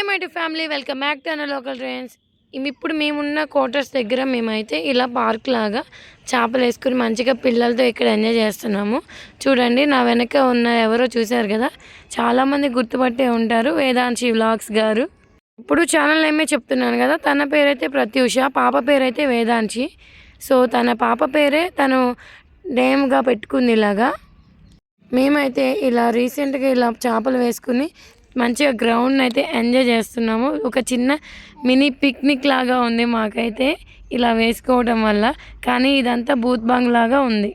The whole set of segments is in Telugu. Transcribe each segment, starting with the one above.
Hi my to family welcome back to అన్న లోకల్ ట్రైన్స్ ఇప్పుడు మేమున్న క్వార్టర్స్ దగ్గర మేమైతే ఇలా పార్క్ లాగా చేపలు వేసుకుని మంచిగా పిల్లలతో ఇక్కడ ఎంజాయ్ చేస్తున్నాము. చూడండి నా వెనక ఉన్న ఎవరో చూశారు కదా? చాలామంది గుర్తుపట్టే ఉంటారు వేదాంశి వ్లాగ్స్ గారు. ఇప్పుడు ఛానల్ నేమే చెప్తున్నాను కదా తన పేరైతే ప్రత్యూష పాప పేరైతే వేదాంశి. సో తన పాప పేరే తను నేమ్గా పెట్టుకుంది ఇలాగా. మేమైతే ఇలా రీసెంట్గా ఇలా చేపలు వేసుకుని మంచిగా గ్రౌండ్ అయితే ఎంజాయ్ చేస్తున్నాము. ఒక చిన్న మినీ పిక్నిక్ లాగా ఉంది మాకైతే ఇలా వేసుకోవడం వల్ల. కానీ ఇదంతా బూత్ బంగ్ లాగా ఉంది.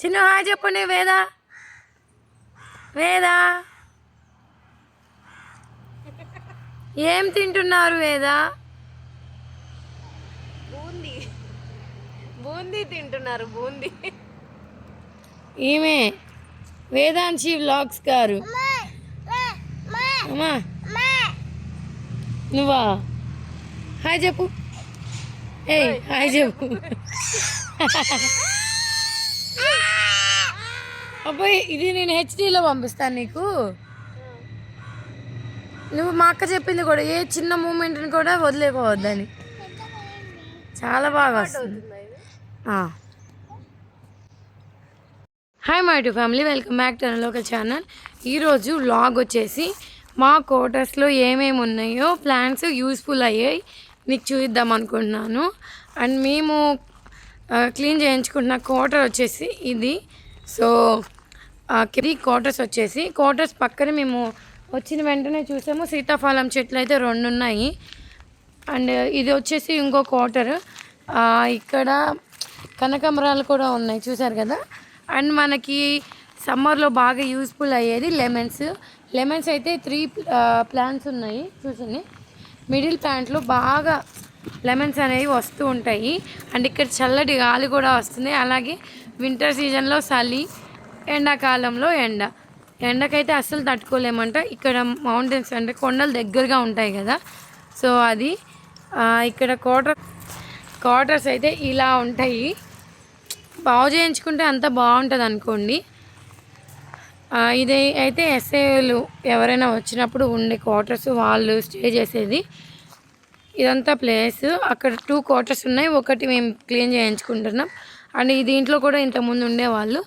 చిన్న హాయ్ చెప్పండి వేదా? వేదా? ఏం తింటున్నారు వేదా? బూందీ. బూందీ తింటున్నారు బూందీ. ఈమె వేదాంశి వ్లాగ్స్ గారు. అమ్మా నువ్వా? హాయ్ చెప్పు. ఏ హాయ్ చెప్పు. అబ్బాయి ఇది నేను హెచ్డీలో పంపిస్తాను నీకు. నువ్వు మా అక్క చెప్పింది కూడా ఏ చిన్న మూమెంట్ని కూడా వదిలేకపోవద్దని. చాలా బాగా వస్తుంది. Hi my to family welcome back to local channel ఈరోజు వ్లాగ్ వచ్చేసి మా క్వార్టర్స్లో ఏమేమి ఉన్నాయో ప్లాన్స్ యూస్ఫుల్ అయ్యాయి. మీకు చూద్దాం అనుకుంటున్నాను. అండ్ మేము క్లీన్ చేయించుకుంటున్న క్వార్టర్ వచ్చేసి ఇది. సో కిరీ క్వార్టర్స్ వచ్చేసి క్వార్టర్స్ పక్కన మేము వచ్చిన వెంటనే చూసాము. సీతాఫలం చెట్లు అయితే రెండు ఉన్నాయి. అండ్ ఇది వచ్చేసి ఇంకో క్వార్టర్ ఇక్కడ కనకాంబరాలు కూడా ఉన్నాయి. చూసారు కదా? అండ్ మనకి సమ్మర్లో బాగా యూస్ఫుల్ అయ్యేది లెమన్స్. లెమన్స్ అయితే త్రీ ప్లాంట్స్ ఉన్నాయి చూసండి మిడిల్ ప్లాంట్లో బాగా లెమన్స్ అనేవి వస్తూ ఉంటాయి. అండ్ ఇక్కడ చల్లటి గాలి కూడా వస్తుంది. అలాగే వింటర్ సీజన్లో చలి ఎండాకాలంలో ఎండ. ఎండకైతే అస్సలు తట్టుకోలేమంట. ఇక్కడ మౌంటైన్స్ అంటే కొండలు దగ్గరగా ఉంటాయి కదా. సో అది ఇక్కడ క్వార్టర్ క్వార్టర్స్ అయితే ఇలా ఉంటాయి. బాగు చేయించుకుంటే అంత బాగుంటుంది అనుకోండి ఇది అయితే ఎస్ఏలు ఎవరైనా వచ్చినప్పుడు ఉండే క్వార్టర్స్ వాళ్ళు స్టే చేసేది. ఇదంతా ప్లేస్ అక్కడ టూ క్వార్టర్స్ ఉన్నాయి. ఒకటి మేము క్లీన్ చేయించుకుంటున్నాం. అండ్ దీంట్లో కూడా ఇంతకుముందు ఉండేవాళ్ళు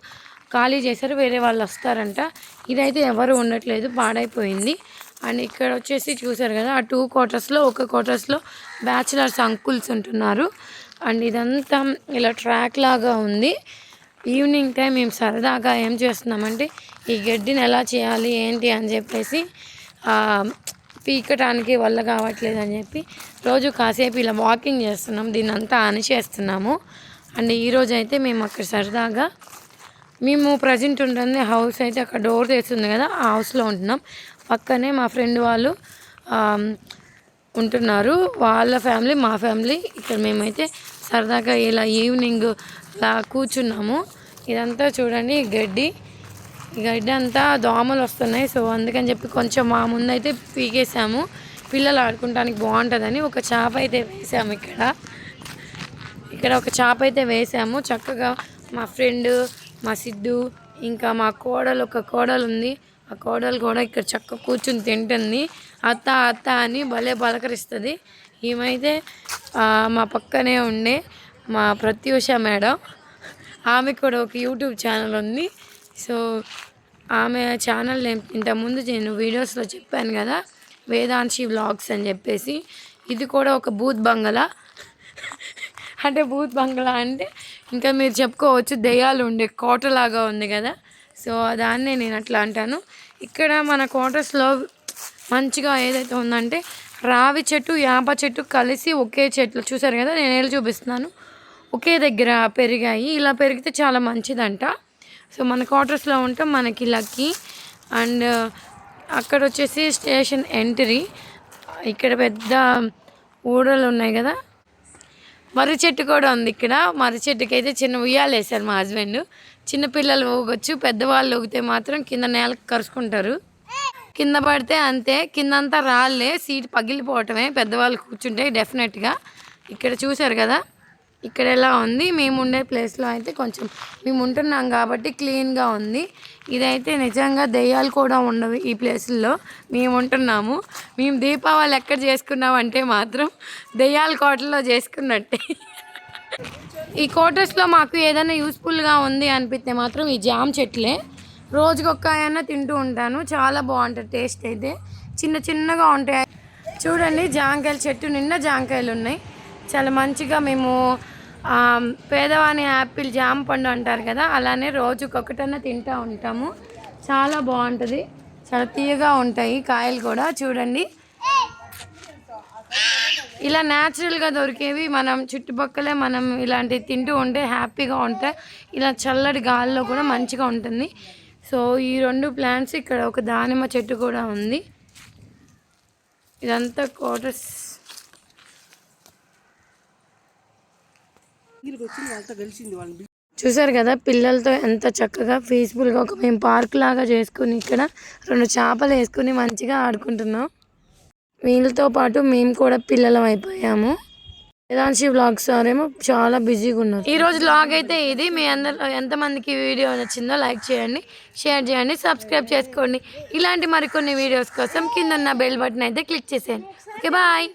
ఖాళీ చేశారు. వేరే వాళ్ళు వస్తారంట. ఇదైతే ఎవరు ఉండట్లేదు. పాడైపోయింది. అండ్ ఇక్కడ వచ్చేసి చూసారు కదా ఆ టూ క్వార్టర్స్లో ఒక క్వార్టర్స్లో బ్యాచిలర్స్ అంకుల్స్ ఉంటున్నారు. అండ్ ఇదంతా ఇలా ట్రాక్ లాగా ఉంది. ఈవినింగ్ టైం మేము సరదాగా ఏం చేస్తున్నామంటే ఈ గడ్డిని ఎలా చేయాలి ఏంటి అని చెప్పేసి పీకటానికి వల్ల కావట్లేదు అని చెప్పి రోజు కాసేపు ఇలా వాకింగ్ చేస్తున్నాం దీన్ని అంతా అణిచేస్తున్నాము అండ్ ఈరోజు అయితే మేము అక్కడ సరదాగా మేము ప్రజెంట్ ఉంటుంది హౌస్ అయితే అక్కడ డోర్ తెస్తుంది కదా ఆ హౌస్లో ఉంటున్నాం. పక్కనే మా ఫ్రెండ్ వాళ్ళు ఉంటున్నారు. వాళ్ళ ఫ్యామిలీ మా ఫ్యామిలీ ఇక్కడ మేమైతే సరదాగా ఇలా ఈవినింగ్ ఇలా కూర్చున్నాము. ఇదంతా చూడండి గడ్డి. ఈ గడ్డి అంతా దోమలు వస్తున్నాయి. సో అందుకని చెప్పి కొంచెం మా ముందైతే పీకేసాము పిల్లలు ఆడుకుంటానికి బాగుంటుందని ఒక చేప అయితే వేసాము ఇక్కడ. ఇక్కడ ఒక చేప అయితే వేసాము చక్కగా మా ఫ్రెండ్ మా సిడ్డు ఇంకా మా కోడలు ఒక కోడలు ఉంది. ఆ కోడలు కూడా ఇక్కడ చక్క కూర్చుని తింటుంది. అత్త అత్త అని భలే పలకరిస్తుంది. ఏమైతే మా పక్కనే ఉండే మా ప్రత్యూష మేడం. ఆమె కూడా ఒక యూట్యూబ్ ఛానల్ ఉంది. సో ఆమె ఛానల్ నేను ఇంతకుముందు నేను వీడియోస్లో చెప్పాను కదా వేదాంశి వ్లాగ్స్ అని చెప్పేసి. ఇది కూడా ఒక బూత్ బంగళా. అంటే బూత్ బంగ్లా అంటే ఇంకా మీరు చెప్పుకోవచ్చు దెయ్యాలు ఉండే కోట లాగా ఉంది కదా. సో దాన్నే నేను అట్లా అంటాను. ఇక్కడ మన క్వార్టర్స్లో మంచిగా ఏదైతే ఉందంటే రావి చెట్టు యాప చెట్టు కలిసి ఒకే చెట్లు. చూసారు కదా నేను ఏళ్ళు చూపిస్తున్నాను. ఒకే దగ్గర పెరిగాయి. ఇలా పెరిగితే చాలా మంచిదంట. సో మన క్వార్టర్స్లో ఉంటే మనకి లక్కీ. అండ్ అక్కడ వచ్చేసి స్టేషన్ ఎంట్రీ. ఇక్కడ పెద్ద ఊడలు ఉన్నాయి కదా. మర్రి చెట్టు కూడా ఉంది ఇక్కడ. మర్రి చెట్టుకి అయితే చిన్న ఉయ్యాలు వేశారు మా హస్బెండ్. చిన్నపిల్లలు ఊగొచ్చు పెద్దవాళ్ళు ఊగితే మాత్రం కింద నేలకు కరుచుకుంటారు. కింద పడితే అంతే కిందంతా రాళ్ళే సీట్ పగిలిపోవటమే పెద్దవాళ్ళు కూర్చుంటే డెఫినెట్గా. ఇక్కడ చూశారు కదా ఇక్కడ ఎలా ఉంది మేము ఉండే ప్లేస్లో అయితే కొంచెం మేము ఉంటున్నాం కాబట్టి క్లీన్గా ఉంది. ఇదైతే నిజంగా దెయ్యాలు కూడా ఉండవు ఈ ప్లేసుల్లో మేము ఉంటున్నాము. మేము దీపావళి ఎక్కడ చేసుకున్నాం అంటే మాత్రం దెయ్యాల కోటలో చేసుకున్నట్టే. ఈ కోటర్స్లో మాకు ఏదైనా యూస్ఫుల్గా ఉంది అనిపిస్తే మాత్రం ఈ జామ చెట్లే. రోజుకొక్కాయన్నా తింటూ ఉంటాను. చాలా బాగుంటుంది టేస్ట్ అయితే. చిన్న చిన్నగా ఉంటాయి. చూడండి జాంకాయల చెట్టు నిండా జాంకాయలు ఉన్నాయి. చాలా మంచిగా మేము పేదవాని యాపిల్ జామ పండు అంటారు కదా అలానే రోజుకొకటన్నా తింటూ ఉంటాము. చాలా బాగుంటుంది. చాలా తీయగా ఉంటాయి కాయలు కూడా. చూడండి. ఇలా న్యాచురల్గా దొరికేవి మనం చుట్టుపక్కలే మనం ఇలాంటివి తింటూ ఉంటే హ్యాపీగా ఉంటాయి. ఇలా చల్లటి గాలిలో కూడా మంచిగా ఉంటుంది. సో ఈ రెండు ప్లాంట్స్ ఇక్కడ ఒక దానిమ్మ చెట్టు కూడా ఉంది. ఇదంతా క్వార్టర్స్ చూసారు కదా పిల్లలతో ఎంత చక్కగా పీస్ఫుల్గా ఒక మేము పార్క్ లాగా చేసుకుని ఇక్కడ రెండు చేపలు వేసుకుని మంచిగా ఆడుకుంటున్నాం. వీళ్ళతో పాటు మేము కూడా పిల్లలం అయిపోయాము. వేదాంశి వ్లాగ్స్ ఏమో చాలా బిజీగా ఉన్నారు. ఈ రోజు బ్లాగ్ అయితే ఇది. మీ అందరు ఎంతమందికి వీడియో నచ్చిందో లైక్ చేయండి షేర్ చేయండి సబ్స్క్రైబ్ చేసుకోండి. ఇలాంటి మరికొన్ని వీడియోస్ కోసం కింద ఉన్న బెల్ బటన్ అయితే క్లిక్ చేసేయండి. Okay bye